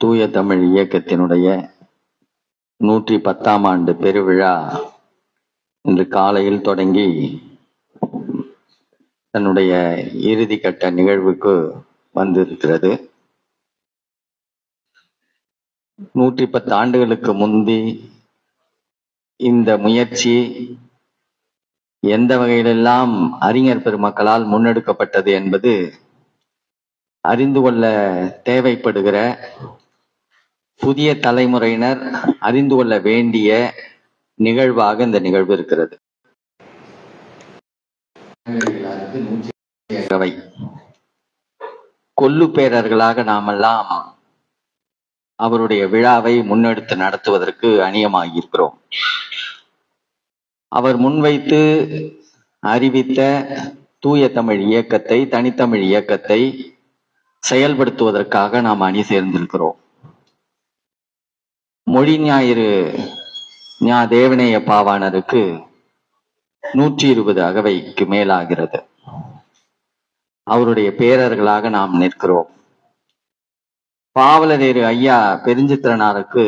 தூய தமிழ் இயக்கத்தினுடைய நூற்றி பத்தாம் ஆண்டு பெருவிழா இன்று காலையில் தொடங்கி தன்னுடைய இறுதி கட்ட நிகழ்வுக்கு வந்திருக்கிறது. நூற்றி பத்து ஆண்டுகளுக்கு முந்தி இந்த முயற்சி எந்த வகையிலெல்லாம் அறிஞர் பெருமக்களால் முன்னெடுக்கப்பட்டது என்பது அறிந்து கொள்ள தேவைப்படுகிற புதிய தலைமுறையினர் அறிந்து கொள்ள வேண்டிய நிகழ்வாக இந்த நிகழ்வு இருக்கிறது. கொல்லு பேரர்களாக நாமெல்லாம் அவருடைய விழாவை முன்னெடுத்து நடத்துவதற்கு அணியமாகியிருக்கிறோம். அவர் முன்வைத்து அறிவித்த தூய தமிழ் இயக்கத்தை தனித்தமிழ் இயக்கத்தை செயல்படுத்துவதற்காக நாம் அணி சேர்ந்திருக்கிறோம். மொழி ஞாயிறு ஞா தேவநேய பாவாணருக்கு நூற்றி இருபது அகவைக்கு மேலாகிறது. அவருடைய பேரர்களாக நாம் நிற்கிறோம். பாவலரேறு ஐயா பெருஞ்சித்திரனாருக்கு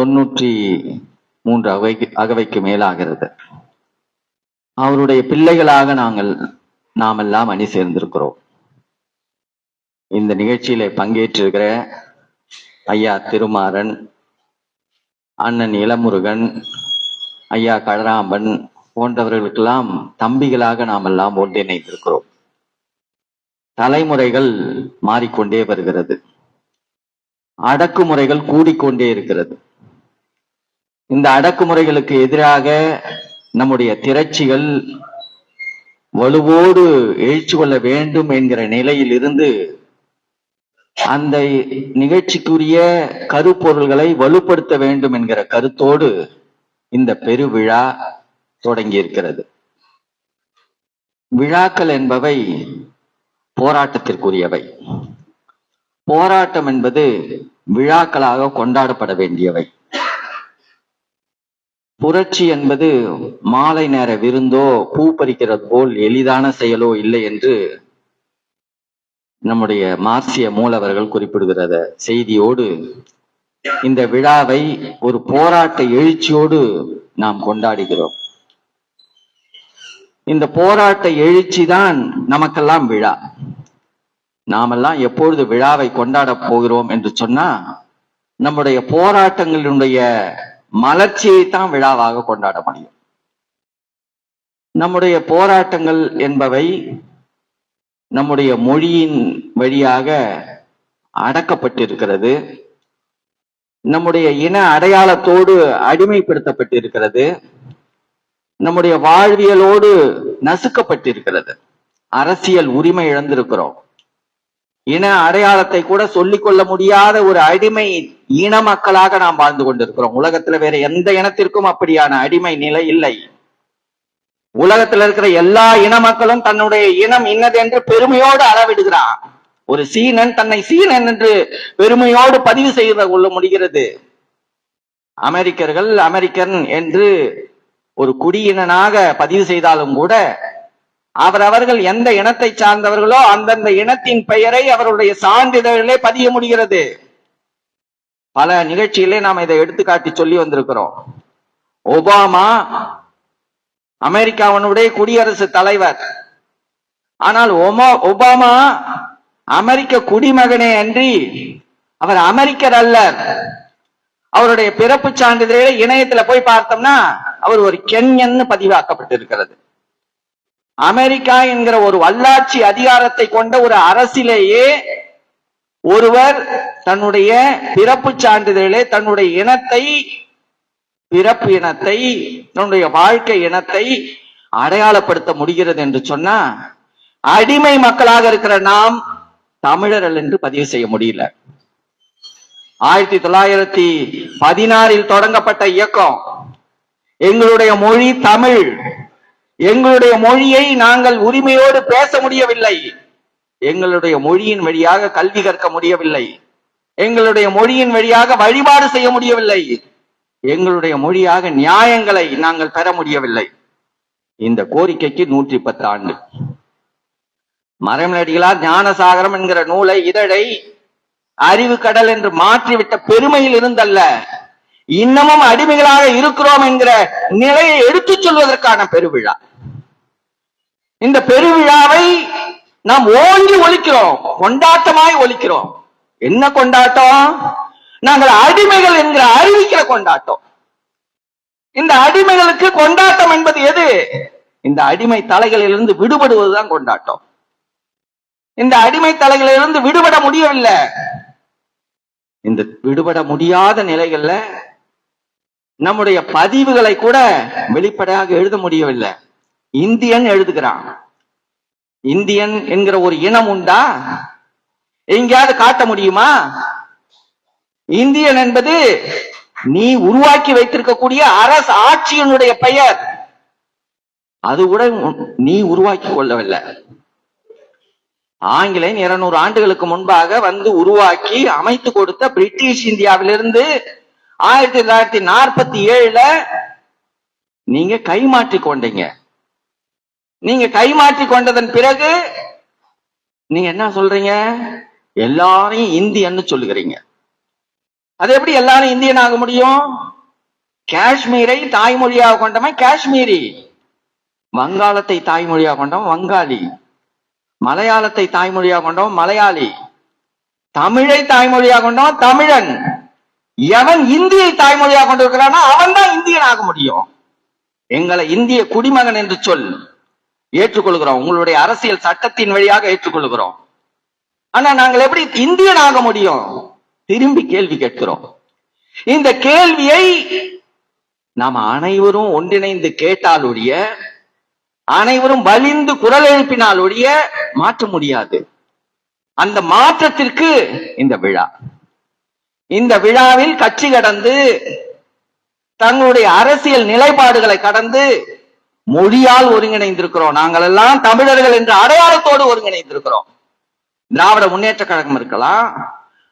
தொன்னூற்றி மூன்று அகவைக்கு அகவைக்கு மேலாகிறது. அவருடைய பிள்ளைகளாக நாங்கள் நாமெல்லாம் அணி சேர்ந்திருக்கிறோம். இந்த நிகழ்ச்சியில பங்கேற்றிருக்கிற ஐயா திருமாறன் அண்ணன் இளமுருகன் ஐயா கழராம்பன் போன்றவர்களுக்கெல்லாம் தம்பிகளாக நாம் எல்லாம் ஒன்றிணைந்திருக்கிறோம். தலைமுறைகள் மாறிக்கொண்டே வருகிறது. அடக்குமுறைகள் கூடிக்கொண்டே இருக்கிறது. இந்த அடக்குமுறைகளுக்கு எதிராக நம்முடைய திரட்சிகள் வலுவோடு எழுச்சி கொள்ள வேண்டும் என்கிற நிலையில் இருந்து அந்த நிகழ்ச்சிக்குரிய கருப்பொருள்களை வலுப்படுத்த வேண்டும் என்கிற கருத்தோடு இந்த பெருவிழா தொடங்கி இருக்கிறது விழாக்கள் என்பவை போராட்டத்திற்குரியவை. போராட்டம் என்பது விழாக்களாக கொண்டாடப்பட வேண்டியவை. புரட்சி என்பது மாலை நேர விருந்தோ பூ பறிக்கிறது போல் எளிதான செயலோ இல்லை என்று நம்முடைய மார்சிய மூலவர்கள் குறிப்பிடுகிறத செய்தியோடு இந்த விழாவை ஒரு போராட்ட எழுச்சியோடு நாம் கொண்டாடுகிறோம். இந்த போராட்ட எழுச்சி தான் நமக்கெல்லாம் விழா. நாமெல்லாம் எப்பொழுது விழாவை கொண்டாட போகிறோம் என்று சொன்னா நம்முடைய போராட்டங்களினுடைய மலர்ச்சியை தான் விழாவாக கொண்டாட முடியும். நம்முடைய போராட்டங்கள் என்பவை நம்முடைய மொழியின் வழியாக அடக்கப்பட்டிருக்கிறது. நம்முடைய இன அடையாளத்தோடு அடிமைப்படுத்தப்பட்டிருக்கிறது. நம்முடைய வாழ்வியலோடு நசுக்கப்பட்டிருக்கிறது. அரசியல் உரிமை இழந்திருக்கிறோம். இன அடையாளத்தை கூட சொல்லிக் கொள்ள முடியாத ஒரு அடிமை இன மக்களாக நாம் வாழ்ந்து கொண்டிருக்கிறோம். உலகத்துல வேற எந்த இனத்திற்கும் அப்படியான அடிமை நிலை இல்லை. உலகத்துல இருக்கிற எல்லா இன மக்களும் தன்னுடைய இனம் இன்னது என்று பெருமையோடு அளவிடுகிறான். ஒரு சீனன் தன்னை சீனன் என்று பெருமையோடு பதிவு செய்து கொள்ள முடிகிறது. அமெரிக்கர்கள் அமெரிக்கன் என்று ஒரு குடியினனாக பதிவு செய்தாலும் கூட அவர் அவர்கள் எந்த இனத்தை சார்ந்தவர்களோ அந்தந்த இனத்தின் பெயரை அவருடைய சான்றிதழ்களே பதிய முடிகிறது. பல நிகழ்ச்சிகளே நாம் இதை எடுத்துக்காட்டி சொல்லி வந்திருக்கிறோம். ஒபாமா அமெரிக்காவினுடைய குடியரசு தலைவர். ஆனால் ஒமா- ஒபாமா அமெரிக்க குடிமகனே அன்றி அவர் அமெரிக்கர் அல்ல. அவருடைய பிறப்பு சான்றிதழை இணையத்துல போய் பார்த்தோம்னா அவர் ஒரு கென்யன்னு பதிவாக்கப்பட்டிருக்கிறது. அமெரிக்கா என்கிற ஒரு வல்லாட்சி அதிகாரத்தை கொண்ட ஒரு அரசிலேயே ஒருவர் தன்னுடைய பிறப்பு சான்றிதழிலே தன்னுடைய இனத்தை பிறப்பு இனத்தை தன்னுடைய வாழ்க்கை இனத்தை அடையாளப்படுத்த முடிகிறது என்று சொன்னா அடிமை மக்களாக இருக்கிற நாம் தமிழர்கள் என்று பதிவு செய்ய முடியல. ஆயிரத்தி தொள்ளாயிரத்தி பதினாறில் தொடங்கப்பட்ட இயக்கம் எங்களுடைய மொழி தமிழ். எங்களுடைய மொழியை நாங்கள் உரிமையோடு பேச முடியவில்லை. எங்களுடைய மொழியின் வழியாக கல்வி கற்க முடியவில்லை. எங்களுடைய மொழியின் வழியாக வழிபாடு செய்ய முடியவில்லை. எங்களுடைய மொழியாக நியாயங்களை நாங்கள் பெற முடியவில்லை. இந்த கோரிக்கைக்கு நூற்றி பத்து ஆண்டு. மறைமலடிகளார் ஞானசாகரம் என்கிற நூலை இதழை அறிவு கடல் என்று மாற்றிவிட்ட பெருமையில் இருந்தல்ல. இன்னமும் அடிமைகளாக இருக்கிறோம் என்கிற நிலையை எடுத்துச் சொல்வதற்கான பெருவிழா. இந்த பெருவிழாவை நாம் ஓங்கி ஒலிக்கிறோம் கொண்டாட்டமாய் ஒலிக்கிறோம் என்ன கொண்டாட்டம்? நாங்கள் அடிமைகள் என்கிற அறிவிக்கிற கொண்டாட்டம். இந்த அடிமைகளுக்கு கொண்டாட்டம் என்பது எது? இந்த அடிமை தலைகளிலிருந்து விடுபடுவதுதான் கொண்டாட்டம். இந்த அடிமை தலைகளிலிருந்து விடுபட முடியவில்லை. இந்த விடுபட முடியாத நிலைகள்ல நம்முடைய பதிவுகளை கூட வெளிப்படையாக எழுத முடியவில்லை. இந்தியன் எழுதுகிறான். இந்தியன் என்கிற ஒரு இனம் உண்டா? எங்கேயாவது காட்ட முடியுமா? இந்தியன் என்பது நீ உருவாக்கி வைத்திருக்கக்கூடிய அரசு ஆட்சியினுடைய பெயர். அது கூட நீ உருவாக்கி கொள்ளவில்லை. ஆங்கிலேயன் இருநூறு ஆண்டுகளுக்கு முன்பாக வந்து உருவாக்கி அமைத்து கொடுத்த பிரிட்டிஷ் இந்தியாவிலிருந்து ஆயிரத்தி தொள்ளாயிரத்தி நாற்பத்தி ஏழுல நீங்க கைமாற்றி கொண்டீங்க. நீங்க கைமாற்றி கொண்டதன் பிறகு நீங்க என்ன சொல்றீங்க? எல்லாரையும் இந்தியன்னு சொல்லுகிறீங்க. அது எப்படி எல்லாரும் இந்தியன் ஆக முடியும்? காஷ்மீரை தாய்மொழியாக கொண்டவன் காஷ்மீரி. வங்காளத்தை தாய்மொழியாக கொண்டவன் வங்காளி. மலையாளத்தை தாய்மொழியாக கொண்டவன் மலையாளி. தமிழை தாய்மொழியாக கொண்டவன் தமிழன். எவன் இந்தியை தாய்மொழியாக கொண்டிருக்கிறானோ அவன் தான் இந்தியன் ஆக முடியும். எங்களை இந்திய குடிமகன் என்று சொல் ஏற்றுக்கொள்கிறோம். உங்களுடைய அரசியல் சட்டத்தின் வழியாக ஏற்றுக்கொள்கிறோம். ஆனா நாங்கள் எப்படி இந்தியன் ஆக முடியும்? திரும்பி கேள்வி கேட்கிறோம். இந்த கேள்வியை நாம் அனைவரும் ஒன்றிணைந்து கேட்டாலுடைய அனைவரும் வலிந்து குரல் எழுப்பினாலுடைய மாற்ற முடியாது. அந்த மாற்றத்திற்கு இந்த விழா. இந்த விழாவில் கட்சி கடந்து தங்களுடைய அரசியல் நிலைப்பாடுகளை கடந்து மொழியால் ஒருங்கிணைந்திருக்கிறோம். நாங்கள் எல்லாம் தமிழர்கள் என்ற அடையாளத்தோடு ஒருங்கிணைந்திருக்கிறோம். திராவிட முன்னேற்ற கழகம் இருக்கலாம்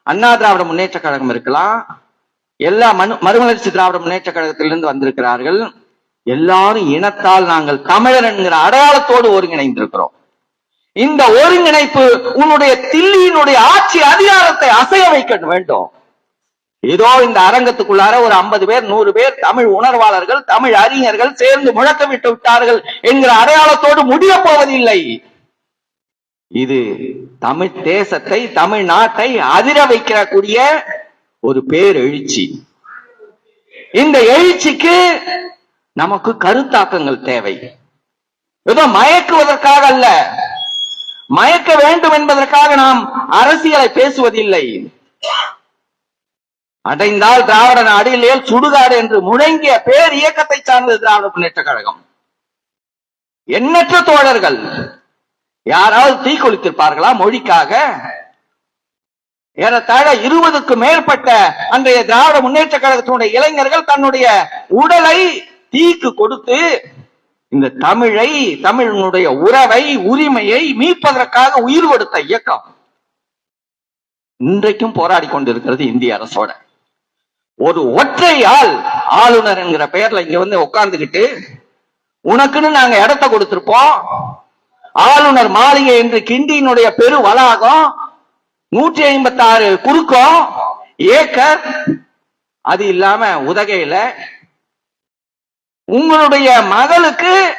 அண்ணா திராவிட முன்னேற்ற கழகம் இருக்கலாம். எல்லா மனு மறுமலர்ச்சி திராவிட முன்னேற்ற கழகத்திலிருந்து வந்திருக்கிறார்கள். எல்லாரும் இனத்தால் நாங்கள் தமிழர் என்கிற அடையாளத்தோடு ஒருங்கிணைந்திருக்கிறோம். இந்த ஒருங்கிணைப்பு உன்னுடைய தில்லியினுடைய ஆட்சி அதிகாரத்தை அசைய வைக்க வேண்டும். ஏதோ இந்த அரங்கத்துக்குள்ளார ஒரு ஐம்பது பேர் நூறு பேர் தமிழ் உணர்வாளர்கள் தமிழ் அறிஞர்கள் சேர்ந்து முழக்கமிட்டு விட்டார்கள் என்கிற அடையாளத்தோடு முடிய போவதில்லை. இது தமிழ் தேசத்தை தமிழ்நாட்டை அதிர வைக்கக்கூடிய ஒரு பேரெழுச்சி. இந்த எழுச்சிக்கு நமக்கு கருத்தாக்கங்கள் தேவை. ஏதோ மயக்குவதற்காக அல்ல. மயக்க வேண்டும் என்பதற்காக நாம் அரசியலை பேசுவதில்லை. அடைந்தால் திராவிட நாடு இல்லையேல் சுடுகாடு என்று முழங்கிய பேர் இயக்கத்தை சார்ந்தது திராவிட முன்னேற்ற கழகம். எண்ணற்ற தோழர்கள் யாராவது தீக்குளித்திருப்பார்களா மொழிக்காக? ஏறத்தாழ இருபதுக்கு மேற்பட்ட அன்றைய திராவிட முன்னேற்ற கழகத்தினுடைய இளைஞர்கள் தன்னுடைய உடலை தீக்கு கொடுத்து இந்த தமிழை தமிழனுடைய உறவை உரிமையை மீட்பதற்காக உயிர் கொடுத்த இயக்கம். இன்றைக்கும் போராடி கொண்டிருக்கிறது இந்திய அரசோட. ஒரு ஒற்றை ஆள் ஆளுநர் என்கிற பெயர்ல இங்க வந்து உட்கார்ந்துகிட்டு உனக்குன்னு நாங்க இடத்த கொடுத்திருப்போம். ஆளுநர் மாளிகை என்று கிண்டியினுடைய பெரு வளாகம் நூற்றி ஐம்பத்தி ஆறு குறுக்கம் ஏக்கர். அது இல்லாம உதகையில உங்களுடைய மகளுக்கு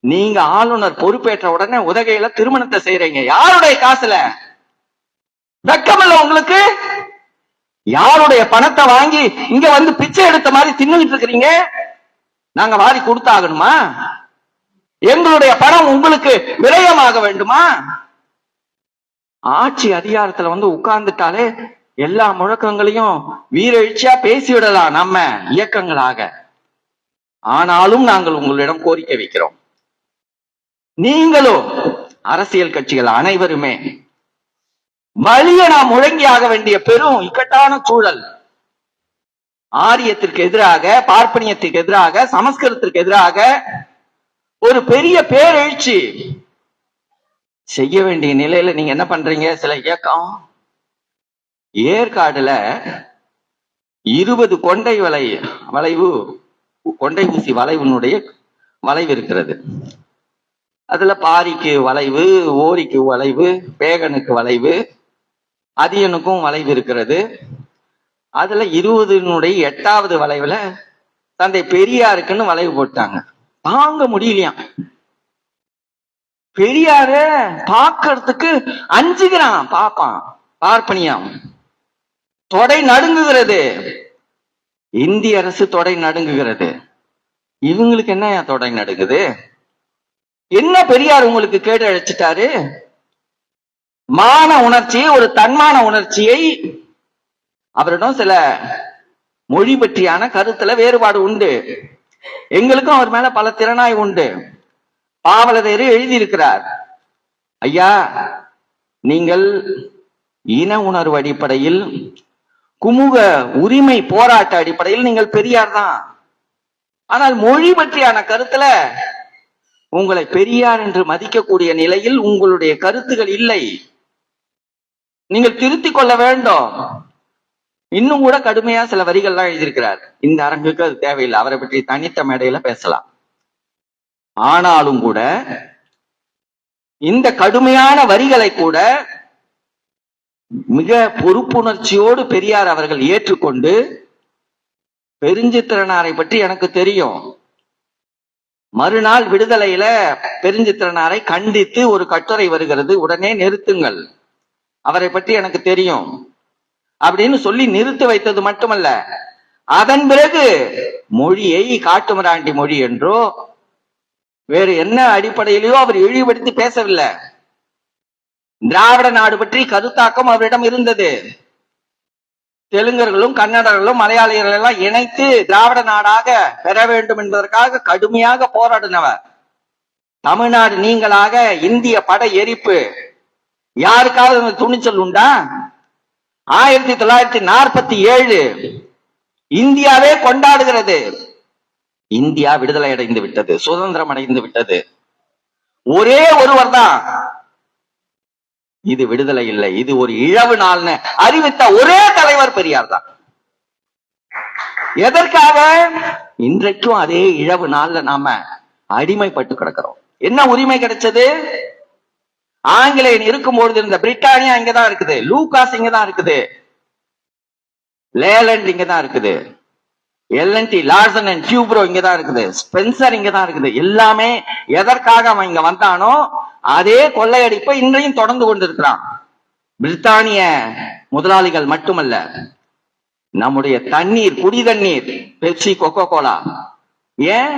நீங்க ஆளுநர் பொறுப்பேற்ற உடனே உதகையில திருமணத்தை செய்றீங்க. யாருடைய காசுல? வெக்கமில்ல உங்களுக்கு? யாருடைய பணத்தை வாங்கி இங்க வந்து பிச்சை எடுத்த மாதிரி தின்னுகிட்டு இருக்கிறீங்க? நாங்க வாரி கொடுத்தாகணுமா? எங்களுடைய பணம் உங்களுக்கு விரயமாக வேண்டுமா? ஆட்சி அதிகாரத்துல வந்து உட்கார்ந்துட்டாலே எல்லா முழக்கங்களையும் வீரெழுச்சியா பேசிவிடலாம் நம்ம இயக்கங்களாக. ஆனாலும் நாங்கள் உங்களிடம் கோரிக்கை வைக்கிறோம். நீங்களும் அரசியல் கட்சிகள் அனைவருமே வழிய நாம் முழங்கியாக வேண்டிய பெரும் இக்கட்டான சூழல். ஆரியத்திற்கு எதிராக பார்ப்பனியத்திற்கு எதிராக சமஸ்கிருதத்திற்கு எதிராக ஒரு பெரிய பேரெழுச்சி. செய்ய வேண்டிய நிலையில நீங்க என்ன பண்றீங்க? சில இயக்கம். ஏற்காடுல இருபது கொண்டை வளை வளைவு கொண்டை ஊசி வளைவினுடைய வளைவு இருக்கிறது. அதுல பாரிக்கு வளைவு ஓரிக்கு வளைவு பேகனுக்கு வளைவு அதியனுக்கும் வளைவு இருக்கிறது. அதுல இருபதுனுடைய எட்டாவது வளைவுல தந்தை பெரியாருக்குன்னு வளைவு போட்டாங்க. தாங்க முடியலையாம் பெரியார பாக்கிறதுக்கு அஞ்சுகிறான் பாப்பான் பார்ப்பனியாம் தொடை நடுங்குகிறது. இந்திய அரசு தொடை நடுங்குகிறது. இவங்களுக்கு என்ன தொடை நடுங்குது? என்ன பெரியார் உங்களுக்கு கேடு அழைச்சிட்டாரு? மான உணர்ச்சியை ஒரு தன்மான உணர்ச்சியை அவரிடம் சில மொழி பற்றியான கருத்துல வேறுபாடு உண்டு. எங்களுக்கும் அவர் மேல பல திறனாய் உண்டு. பாவலரேறு எழுதியிருக்கிறார். ஐயா நீங்கள் இன உணர்வு அடிப்படையில் குமுக உரிமை போராட்ட அடிப்படையில் நீங்கள் பெரியார் தான். ஆனால் மொழி பற்றியான கருத்துல உங்களை பெரியார் என்று மதிக்கக்கூடிய நிலையில் உங்களுடைய கருத்துகள் இல்லை. நீங்கள் திருத்திக் கொள்ள வேண்டும். இன்னும் கூட கடுமையா சில வரிகள்லாம் எழுதியிருக்கிறார். இந்த அரங்குக்கு அது தேவையில்லை. அவரை பற்றி தனித்த மேடையில பேசலாம். ஆனாலும் கூட இந்த கடுமையான வரிகளை கூட மிக பொறுப்புணர்ச்சியோடு பெரியார் அவர்கள் ஏற்றுக்கொண்டு பெருஞ்சித்திரனாரை பற்றி எனக்கு தெரியும். மறுநாள் விடுதலையில பெருஞ்சித்திரனாரை கண்டித்து ஒரு கட்டுரை வருகிறது. உடனே நிறுத்துங்கள். அவரை பற்றி எனக்கு தெரியும். அப்படின்னு சொல்லி நிறுத்தி வைத்தது மட்டுமல்ல. அதன் பிறகு மொழியை காட்டுமிராண்டி மொழி என்றோ வேறு என்ன அடிப்படையிலேயோ அவர் இழிவுபடுத்தி பேசவில்லை. திராவிட நாடு பற்றி கருத்தாக்கம் அவரிடம் இருந்தது. தெலுங்கர்களும் கன்னடர்களும் மலையாளிகள் எல்லாம் இணைத்து திராவிட நாடாக பெற வேண்டும் என்பதற்காக கடுமையாக போராடினவர். தமிழ்நாடு நீங்களாக இந்திய பட எரிப்பு. யாருக்காவது துணிச்சல் உண்டா? ஆயிரத்தி தொள்ளாயிரத்தி நாற்பத்தி ஏழு இந்தியாவே கொண்டாடுகிறது. இந்தியா விடுதலை அடைந்து விட்டது சுதந்திரம் அடைந்து விட்டது. ஒரே ஒருவர் தான். இது விடுதலை இல்லை இது ஒரு இழவு நாள்னு அறிவித்த ஒரே தலைவர் பெரியார் தான். எதற்காக? இன்றைக்கும் அதே இழவு நாள்ல நாம அடிமைப்பட்டு கிடக்கிறோம். என்ன உரிமை கிடைச்சது? ஆங்கிலேயன் இருக்கும்பொழுது இருந்த பிரிட்டானியா இங்கதான் இருக்குது லூகாஸ் இங்கதான் இருக்குது லேலண்ட் இங்கதான் இருக்குது எல்என்டி லார்சன் அண்ட் டியூப்ரோ இங்கதான் இருக்குது ஸ்பென்சர் இங்கதான் இருக்குது எல்லாமே எதற்காக அவன் இங்க வந்தானோ அதே கொள்ளையடிப்பை இன்றையும் தொடர்ந்து கொண்டிருக்கிறான். பிரித்தானிய முதலாளிகள் மட்டுமல்ல நம்முடைய தண்ணீர் குடி தண்ணீர் பெப்சி கொக்கோ கோலா ஏன்?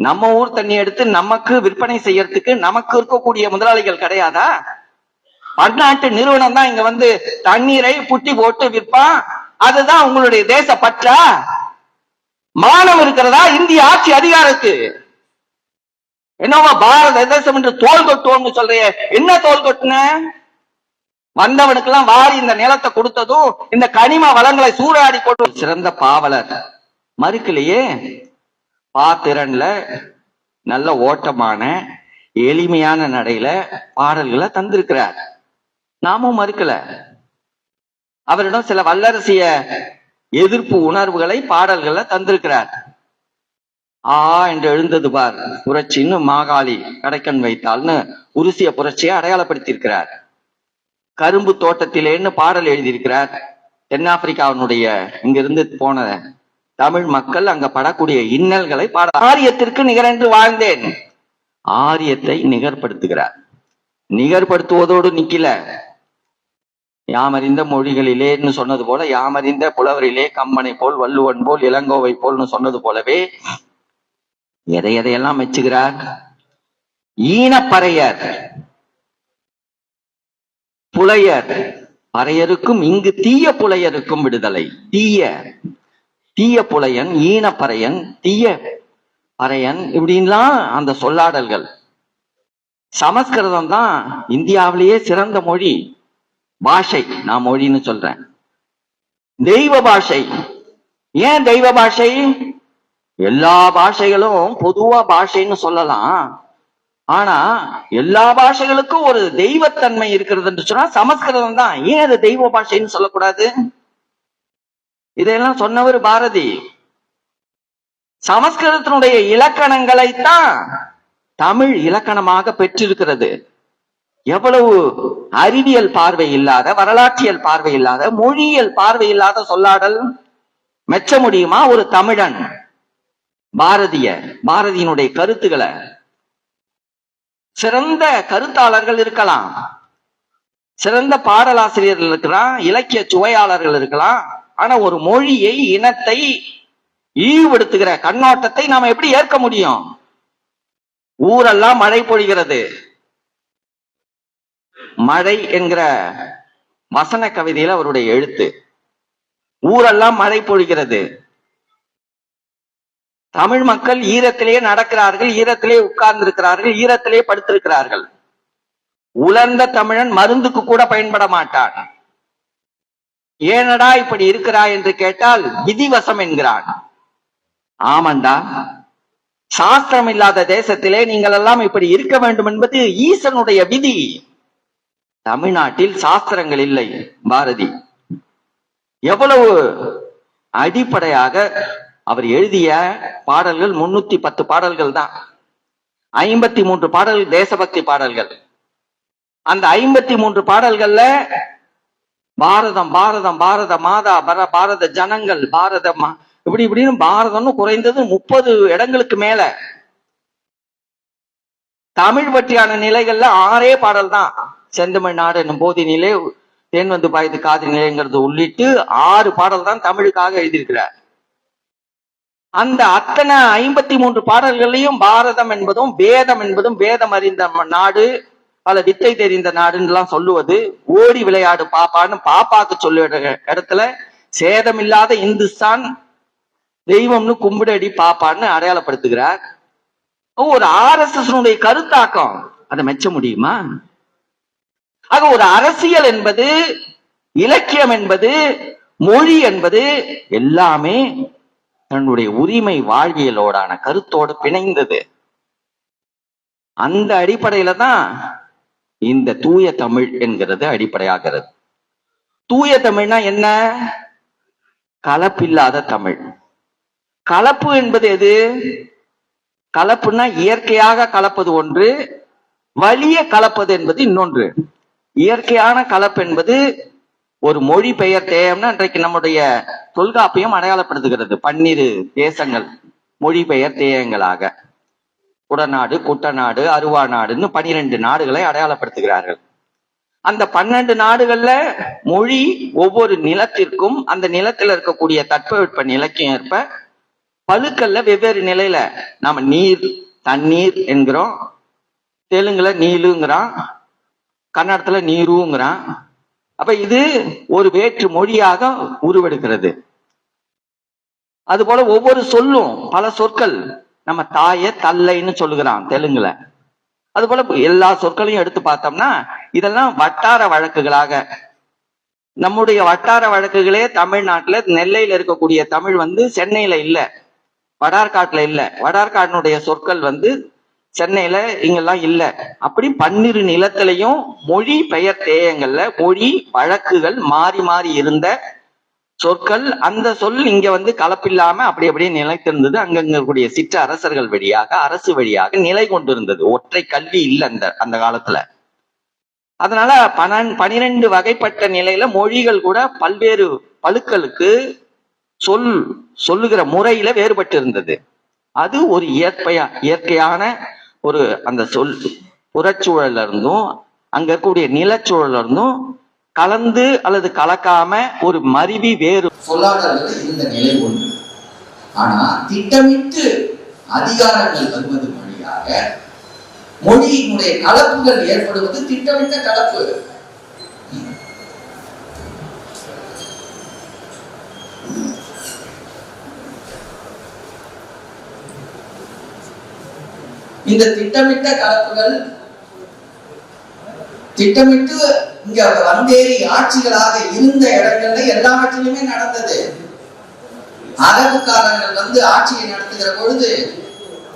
நம்ம ஊர் தண்ணி எடுத்து நமக்கு விற்பனை செய்யறதுக்கு நமக்கு இருக்கக்கூடிய முதலாளிகள் கிடையாதா? பன்னாட்டு நிறுவனம் தான் இங்க வந்து தண்ணீரை புட்டி போட்டு விற்பான். அதுதான் உங்களுடைய தேச பற்றா? மானம் இருக்கிறதா? இந்திய ஆட்சி அதிகாரத்து. என்னவா பாரத தேசம் என்று தோல் கொட்டுவோம்னு சொல்றிய? என்ன தோல் கொட்டுன? வந்தவனுக்கு எல்லாம் வாரி இந்த நிலத்தை கொடுத்ததும் இந்த கனிம வளங்களை சூறாடி கொண்டு சிறந்த பாவலர். மறுக்கலையே? பாத்திரன்ல நல்ல ஓட்டமான எளிமையான நடையில பாடல்களை தந்திருக்கிறார். நாமும் மறுக்கல. அவரிடம் சில வல்லரசிய எதிர்ப்பு உணர்வுகளை பாடல்களை தந்திருக்கிறார். ஆ என்று எழுந்தது பார். புரட்சின்னு மாகாளி கடைக்கண் வைத்தால்னு உருசிய புரட்சியை அடையாளப்படுத்தியிருக்கிறார். கரும்பு தோட்டத்திலேன்னு பாடல் எழுதியிருக்கிறார். தென்னாப்பிரிக்காவினுடைய இங்கிருந்து போன தமிழ் மக்கள் அங்க படக்கூடிய இன்னல்களை பாட ஆரியத்திற்கு நிகரென்று வாழ்ந்தேன். ஆரியத்தை நிகர்படுத்துகிறார் நிகர்படுத்துவதோடு நிக்கல. யாமறிந்த மொழிகளிலேன்னு சொன்னது போல யாமறிந்த புலவரிலே கம்மனை போல் வள்ளுவன் போல் இளங்கோவை போல்னு சொன்னது போலவே எதை எதையெல்லாம் மெச்சுகிறார்? ஈனப்பறையர். புலையர். பறையருக்கும் இங்கு தீய புலையருக்கும் விடுதலை. தீய. தீய புலையன் ஈனப்பறையன் தீய பறையன் இப்படின்லாம் அந்த சொல்லாடல்கள். சமஸ்கிருதம் தான் இந்தியாவிலேயே சிறந்த மொழி பாஷை நான் மொழின்னு சொல்றேன். தெய்வ பாஷை. ஏன் தெய்வ பாஷை? எல்லா பாஷைகளும் பொதுவா பாஷைன்னு சொல்லலாம். ஆனா எல்லா பாஷைகளுக்கும் ஒரு தெய்வத்தன்மை இருக்கிறதுன்னு சொன்னா சமஸ்கிருதம் தான் ஏன் அது தெய்வ பாஷைன்னு சொல்லக்கூடாது? இதையெல்லாம் சொன்னவர் பாரதி. சமஸ்கிருதத்தினுடைய இலக்கணங்களைத்தான் தமிழ் இலக்கணமாக பெற்றிருக்கிறது. எவ்வளவு அறிவியல் பார்வை இல்லாத வரலாற்றியல் பார்வை இல்லாத மொழியியல் பார்வை இல்லாத சொல்லாடல் மெச்ச முடியுமா? ஒரு தமிழன் பாரதிய பாரதியினுடைய கருத்துக்களை. சிறந்த கருத்தாளர்கள் இருக்கலாம். சிறந்த பாடலாசிரியர்கள் இருக்கலாம் இலக்கிய சுவையாளர்கள் இருக்கலாம். ஆனா ஒரு மொழியை இனத்தை ஈடுபடுத்துகிற கண்ணோட்டத்தை நாம எப்படி ஏற்க முடியும்? ஊரெல்லாம் மழை பொழிகிறது. மழை என்கிற வசன கவிதையில அவருடைய எழுத்து. ஊரெல்லாம் மழை பொழிகிறது. தமிழ் மக்கள் ஈரத்திலே நடக்கிறார்கள் ஈரத்திலே உட்கார்ந்து இருக்கிறார்கள் ஈரத்திலே படுத்திருக்கிறார்கள். உலர்ந்த தமிழன் மருந்துக்கு கூட பயன்பட மாட்டான். ஏனடா இப்படி இருக்கிறாய் என்று கேட்டால் விதிவசம் என்கிறான். ஆமண்டா. சாஸ்திரம் இல்லாத தேசத்திலே நீங்கள் எல்லாம் இப்படி இருக்க வேண்டும் என்பது ஈசனுடைய விதி. தமிழ்நாட்டில் சாஸ்திரங்கள் இல்லை பாரதி. எவ்வளவு அடிப்படையாக அவர் எழுதிய பாடல்கள் முன்னூத்தி பத்து பாடல்கள் தான். ஐம்பத்தி மூன்று பாடல்கள் தேசபக்தி பாடல்கள். அந்த ஐம்பத்தி மூன்று பாடல்கள்ல பாரதம் பாரதம் பாரத மாதா பர பாரத ஜனங்கள் பாரத மா- இப்படி இப்படின்னு பாரதம்னு குறைந்தது முப்பது இடங்களுக்கு மேல. தமிழ் பற்றியான நிலைகள்ல ஆறே பாடல் தான். செந்தமிழ் நாடு என்னும் போதினிலே தேன் வந்து பாய்ந்து காதல் நிலைங்கிறது உள்ளிட்டு ஆறு பாடல் தான் தமிழுக்காக எழுதியிருக்கிறார். அந்த அத்தனை ஐம்பத்தி மூன்று பாடல்களையும் பாரதம் என்பதும் வேதம் என்பதும் வேதம் அறிந்த நாடு பல வித்தை தெரிந்த நாடுன்னு எல்லாம் சொல்லுவது ஓடி விளையாடு பாப்பான்னு பாப்பாக்கு சொல்லுற இடத்துல சேதமில்லாத இந்துஸ்தான் தெய்வம்னு கும்பிடடி பாப்பான்னு அடையாளப்படுத்துகிறார். ஒரு ஆர்எஸ்எஸ் கருத்தாக்கம் அதை மெச்ச முடியுமா? ஆக ஒரு அரசியல் என்பது இலக்கியம் என்பது மொழி என்பது எல்லாமே தன்னுடைய உரிமை வாழ்வியலோடான கருத்தோடு பிணைந்தது. அந்த அடிப்படையில தான் இந்த தூய தமிழ் என்கிறது அடிப்படையாகிறது. தூய தமிழ்னா என்ன? கலப்பில்லாத தமிழ். கலப்பு என்பது எது? கலப்புன்னா இயற்கையாக கலப்பது ஒன்று வலிய கலப்பது என்பது இன்னொன்று. இயற்கையான கலப்பு என்பது ஒரு மொழி பெயர் தேயம்னா இன்றைக்கு நம்முடைய தொல்காப்பியம் அடையாளப்படுத்துகிறது. பன்னிரு தேசங்கள் மொழிபெயர் தேயங்களாக. குடநாடு குட்டநாடு அருவா நாடுன்னு பனிரெண்டு நாடுகளை அடையாளப்படுத்துகிறார்கள். அந்த பன்னெண்டு நாடுகள்ல மொழி ஒவ்வொரு நிலத்திற்கும் அந்த நிலத்தில் இருக்கக்கூடிய தட்பவெட்ப நிலைக்கும் ஏற்ப பழுக்கல்ல வெவ்வேறு நிலையில நாம நீர் தண்ணீர் என்கிறோம். தெலுங்குல நீலுங்கிறான். கன்னடத்துல நீருங்கிறான். அப்ப இது ஒரு வேற்று மொழியாக உருவெடுக்கிறது. அதுபோல ஒவ்வொரு சொல்லும் பல சொற்கள் நம்ம தாய தல்லைன்னு சொல்லுகிறான் தெலுங்குல. அதுபோல எல்லா சொற்களையும் எடுத்து பார்த்தோம்னா இதெல்லாம் வட்டார வழக்குகளாக. நம்முடைய வட்டார வழக்குகளே தமிழ்நாட்டுல நெல்லையில இருக்கக்கூடிய தமிழ் வந்து சென்னையில இல்ல. வடார்காட்டுல இல்ல. வடார்காட்டினுடைய சொற்கள் வந்து சென்னையில இங்கெல்லாம் இல்ல. அப்படி பன்னிரு நிலத்திலையும் மொழி பெயர் தேயங்கள்ல மொழி வழக்குகள் மாறி மாறி இருந்த சொற்கள் அந்த சொல் இங்க வந்து கலப்பில்லாம அப்படி அப்படியே நிலைத்திருந்தது. அங்கங்க இருக்கக்கூடிய சிற்ற அரசர்கள் வழியாக அரசு வழியாக நிலை கொண்டிருந்தது. ஒற்றை கல்வி இல்லை அந்த அந்த காலத்துல. அதனால பனன் பனிரெண்டு வகைப்பட்ட நிலையில மொழிகள் கூட பல்வேறு பழுக்களுக்கு சொல் சொல்லுகிற முறையில வேறுபட்டு இருந்தது அது ஒரு இயற்கையா இயற்கையான ஒரு அந்த சொல் புறச்சூழல்ல இருந்தும் அங்க இருக்கக்கூடிய நிலச்சூழல்ல இருந்தும் கலந்து அல்லது கலக்காம ஒரு மருவி வேறு. சொல்லாடல்கள் இந்த நிலை ஒன்று ஆனா திட்டமிட்டு அதிகாரங்கள் வருவது வழியாக மொழியினுடைய கலப்புகள் ஏற்படுவது திட்டமிட்ட கலப்பு. இந்த திட்டமிட்ட கலப்புகள் திட்டமிட்டு இங்க வந்தேறி ஆட்சிகளாக இருந்த இடங்கள்ல எல்லாவற்றிலுமே நடந்தது. அரபுக்காரர்கள் வந்து ஆட்சியை நடத்துகிற பொழுது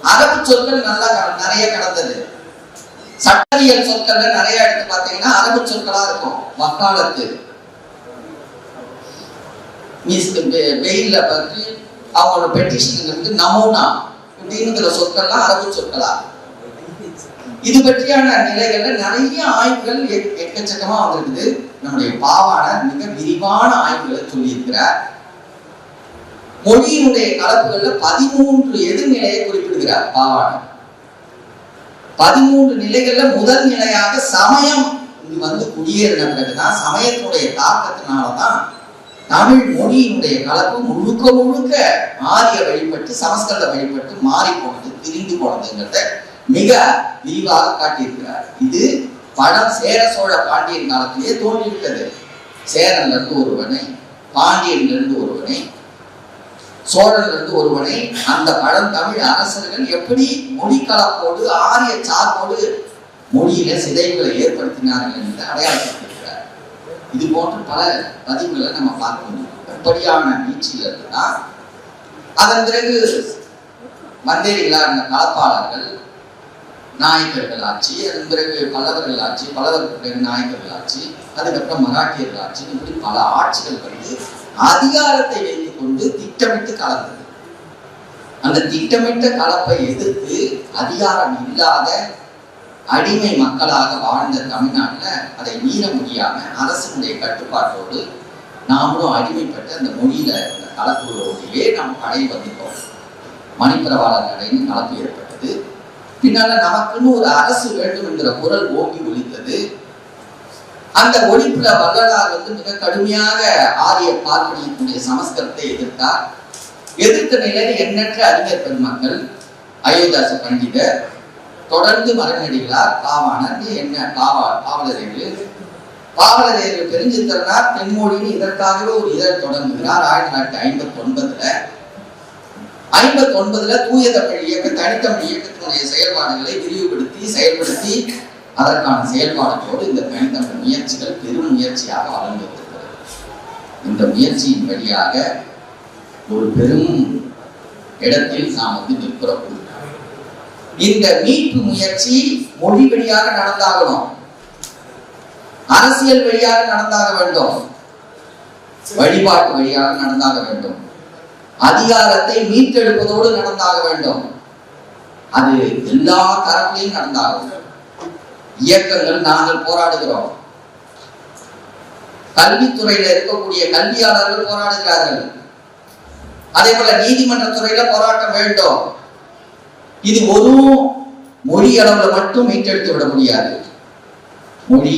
அரபு சொற்கள் நல்லா க- நிறைய கடந்தது. சட்டவியல் சொற்கள்ல நிறைய எடுத்து பார்த்தீங்கன்னா அரபு சொற்களா இருக்கும். வக்காலத்து. வெயில பற்றி அவங்களோட பெட்டிஷன் வந்து நமூனா இப்படிங்கிற சொற்கள்லாம் அரபு சொற்களா இது பற்றியான நிலைகள்ல நிறைய ஆய்வுகள் எக்- எக்கச்சக்கமா வந்திருக்குது. நம்முடைய பாவாணர் மிக விரிவான ஆய்வுகளை சொல்லியிருக்கிறார். மொழியினுடைய கலப்புகள்ல பதிமூன்று எதிர்நிலையை குறிப்பிடுகிறார் பாவாணர். பதிமூன்று நிலைகள்ல முதல் நிலையாக சமயம் இங்கு வந்து குடியேறின பிறகுதான் சமயத்தினுடைய தாக்கத்தினாலதான் தமிழ் மொழியினுடைய கலப்பு முழுக்க முழுக்க ஆரிய வழிபட்டு சமஸ்கிருத வழிபட்டு மாறி போனது பிரிந்து போனதுங்கிறத மிக விரிவாக காட்டியிருக்கிறார். இது படம் சேர சோழ பாண்டியன் காலத்திலேயே தோன்றிவிட்டது சேரன்லிருந்து ஒருவனை பாண்டியன்லிருந்து ஒருவனை சோழன்லிருந்து ஒருவனை அந்த பழந்தமிழ் அரசர்கள் எப்படி மொழி கலப்போடு ஆரிய சார்போடு மொழியில சிதைவுகளை ஏற்படுத்தினார்கள் என்று அடையாளப்படுத்திருக்கிறார் இது போன்ற பல பதிவுகளை நம்ம பார்க்க முடியும் எப்படியான வீழ்ச்சியில் இருந்துதான் அதன் பிறகு மந்தேரிகளா இருந்த கலப்பாளர்கள் நாயக்கர்கள் ஆட்சி அதன் பிறகு பல்லவர்கள் ஆட்சி பல்லவருக்கு பிறகு நாயக்கர்கள் ஆட்சி அதுக்கப்புறம் மராட்டியர்கள் ஆட்சி இப்படி பல ஆட்சிகள் வந்து அதிகாரத்தை வைத்துக் கொண்டு திட்டமிட்டு கலந்தது. அந்த திட்டமிட்ட கலப்பை எதிர்த்து அதிகாரம் இல்லாத அடிமை மக்களாக வாழ்ந்த தமிழ்நாட்டில் அதை மீற முடியாம அரசினுடைய கட்டுப்பாட்டோடு நாமளும் அடிமைப்பட்டு அந்த மொழியில அந்த கலப்புகளோடையே நாம் படை வந்துட்டோம் மணிப்பிரவாளர் நடைன்னு கலப்பு ஏற்பட்டது. பின்னால நமக்குன்னு ஒரு அரசு வேண்டும் என்கிற குரல் ஓங்கி ஒழித்தது அந்த ஒழிப்புல வள்ளலார் வந்து மிக கடுமையாக ஆரிய பார்ப்பனியத்தினுடைய சமஸ்கிருதத்தை எதிர்த்தார். எதிர்த்த நிலையில எண்ணற்ற அறிஞர் பெருமக்கள் அயோத்தாச பண்டிதர் தொடர்ந்து மரநடிகளார் காவாணர் என்ன காவா காவலர்கள். தெரிஞ்சு பெருஞ்சித்திரனார் தென்மொழின்னு இதற்காகவே ஒரு இதழ் தொடங்குகிறார் ஆயிரத்தி தொள்ளாயிரத்தி ஐம்பத்தி ஒன்பதுல ஐம்பத்தி ஒன்பதுல தூய தமிழ் இயக்க தனித்தமிழ் இயக்கத்தினுடைய செயல்பாடுகளை விரிவுபடுத்தி செயல்படுத்தி அதற்கான செயல்பாடுகளோடு இந்த தனித்தமிழ் முயற்சிகள் பெரும் முயற்சியாக வளர்ந்து இந்த முயற்சியின் வழியாக ஒரு பெரும் இடத்தில் நாம் வந்து நிற்கிறோம். இந்த மீட்பு முயற்சி மொழி வழியாக நடந்தாகணும். அரசியல் வழியாக நடந்தாக வேண்டும். வழிபாட்டு வழியாக நடந்தாக வேண்டும். அதிகாரத்தை மீட்டெடுப்பதோடு நடந்தாக வேண்டும். அது எல்லா தரப்பிலையும் நடந்தாகும் இயக்கங்கள் நாங்கள் போராடுகிறோம். கல்வித்துறையில இருக்கக்கூடிய கல்வியாளர்கள் போராடுகிறார்கள். அதே போல நீதிமன்ற துறையில போராட்டம் வேண்டும். இது ஒரு மொழி அளவுல மட்டும் மீட்டெடுத்து விட முடியாது. மொழி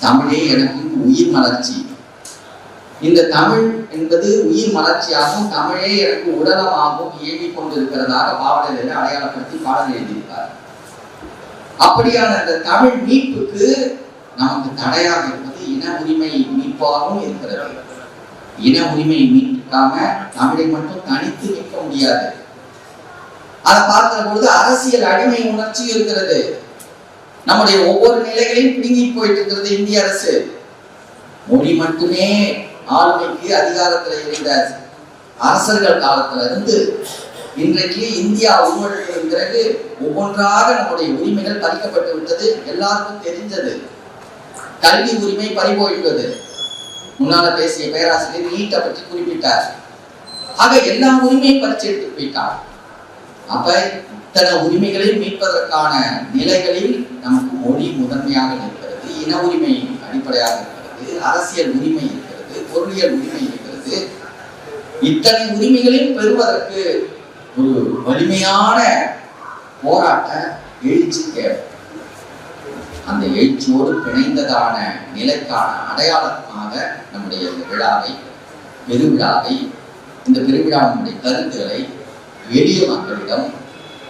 தமிழே எனக்கு உயிர் மலர்ச்சி. இந்த தமிழ் என்பது உயிர் மலர்ச்சியாகவும் தமிழே எனக்கு உடலமாகவும் இயங்கிக் கொண்டிருக்கிறதாக பாவலரில் அடையாளப்படுத்தி பாடல் எழுதியிருக்கார் அப்படியான அந்த தமிழ் மீட்புக்கு நமக்கு தடையாக இருப்பது இன உரிமை மீட்பாகவும் இருக்கிறது. இன உரிமை மீட்காம தமிழை மட்டும் தனித்து மீட்க முடியாது. அதை பார்க்கிற பொழுது அரசியல் அடிமை உணர்ச்சி இருக்கிறது. நம்முடைய ஒவ்வொரு நிலைகளையும் பிடுங்கி போயிட்டு இருக்கிறது இந்திய அரசு. மொழி மட்டுமே ஆளுமைக்கு அதிகாரத்துல இருந்த அரசர்கள் காலத்துல இருந்து இன்றைக்கு இந்தியா உருவெடுத்ததன் பிறகு ஒவ்வொன்றாக நம்முடைய உரிமைகள் பறிக்கப்பட்டு விட்டது. எல்லாருக்கும் தெரிஞ்சது. கல்வி உரிமை பறிபோய்விட்டது. முன்னால பேசிய பேராசிரியர் நீட்டை பற்றி குறிப்பிட்டார். ஆக எல்லா உரிமையும் பறிச்சு எடுத்து போயிட்டார் அப்ப இத்தனை உரிமைகளை மீட்பதற்கான நிலைகளில் நமக்கு மொழி முதன்மையாக இருக்கிறது இன உரிமை அடிப்படையாக இருக்கிறது அரசியல் உரிமை இருக்கிறது பொருளியல் உரிமை இருக்கிறது இத்தனை உரிமைகளையும் பெறுவதற்கு ஒரு வலிமையான போராட்ட எழுச்சி தேவை. அந்த எழுச்சியோடு பிணைந்ததான நிலைக்கான அடையாளமாக நம்முடைய இந்த விழாவை பெருவிழாவை இந்த பெருவிழாவினுடைய கருத்துக்களை எளிய மக்களிடம்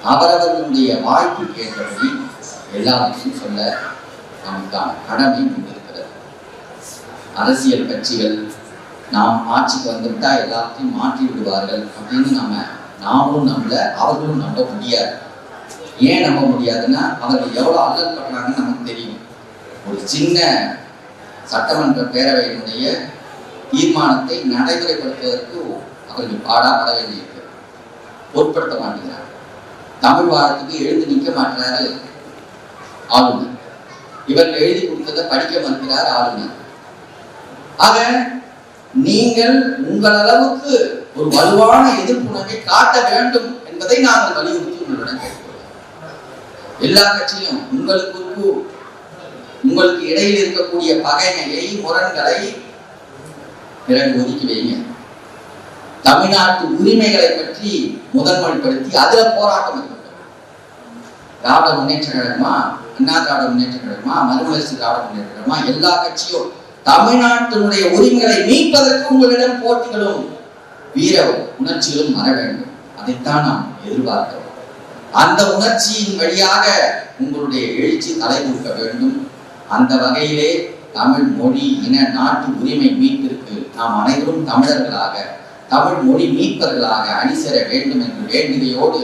அவரவர்களுடைய வாய்ப்பு கேட்டபடி எல்லாவற்றையும் சொல்ல நமக்கான கடமை உண்டு அரசியல் கட்சிகள் நாம் ஆட்சிக்கு வந்துவிட்டா எல்லாத்தையும் மாற்றி விடுவார்கள் அப்படின்னு நம்ம நாமளும் நம்பல அவர்களும் நம்ப முடியாது. ஏன் நம்ப முடியாதுன்னா அவர்கள் எவ்வளவு அல்லல் பண்றாங்கன்னு நமக்கு தெரியும். ஒரு சின்ன சட்டமன்ற பேரவையினுடைய தீர்மானத்தை நடைமுறைப்படுத்துவதற்கு அவர்கள் பாடாப்பட வேண்டியிருக்கு. பொருட்படுத்த மாட்டேங்கிறார் தமிழ் வாரத்துக்கு எழுந்து நிற்க மாட்டாரு ஆளுநர். இவர்கள் எழுதி கொடுத்ததை படிக்க மறுக்கிறார் ஆளுநர். ஆக நீங்கள் உங்கள் அளவுக்கு ஒரு வலுவான எதிர்ப்புணர்வை காட்ட வேண்டும் என்பதை நாங்கள் வலியுறுத்தி உங்களுடன் கேட்கிறோம் எல்லா கட்சியும் உங்களுக்கு உங்களுக்கு இடையில் இருக்கக்கூடிய பகைமையை முரண்களை பிறகு ஒதுக்கி வைங்க. தமிழ்நாட்டு உரிமைகளை பற்றி முதன்மைப்படுத்தி அதுல போராட்டம் இருக்கட்டும் திராவிட முன்னேற்ற கழகமா அண்ணா திராவிட முன்னேற்ற கழகமா மறுமலர்ச்சி திராவிட முன்னேற்ற கழகமா எல்லா கட்சியும் தமிழ்நாட்டினுடைய உரிமைகளை மீட்பதற்கு உங்களிடம் போட்டிகளும் வீர உணர்ச்சிகளும் வர வேண்டும். அதைத்தான் நாம் எதிர்பார்க்கிறோம். அந்த உணர்ச்சியின் வழியாக உங்களுடைய எழுச்சி தலைமுறுக்க வேண்டும். அந்த வகையிலே தமிழ் மொழி இன நாட்டு உரிமை மீட்பிற்கு நாம் அனைவரும் தமிழர்களாக தமிழ் மொழி மீட்பர்களாக அணிசேர வேண்டும் என்ற வேண்டுகையோடு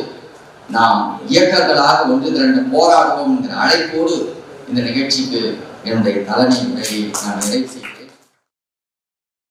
நாம் இயக்கங்களாக ஒன்று திரண்டு போராடுவோம் என்கிற அழைப்போடு இந்த நிகழ்ச்சிக்கு என்னுடைய தலைமை உரையை நான் நிறைவு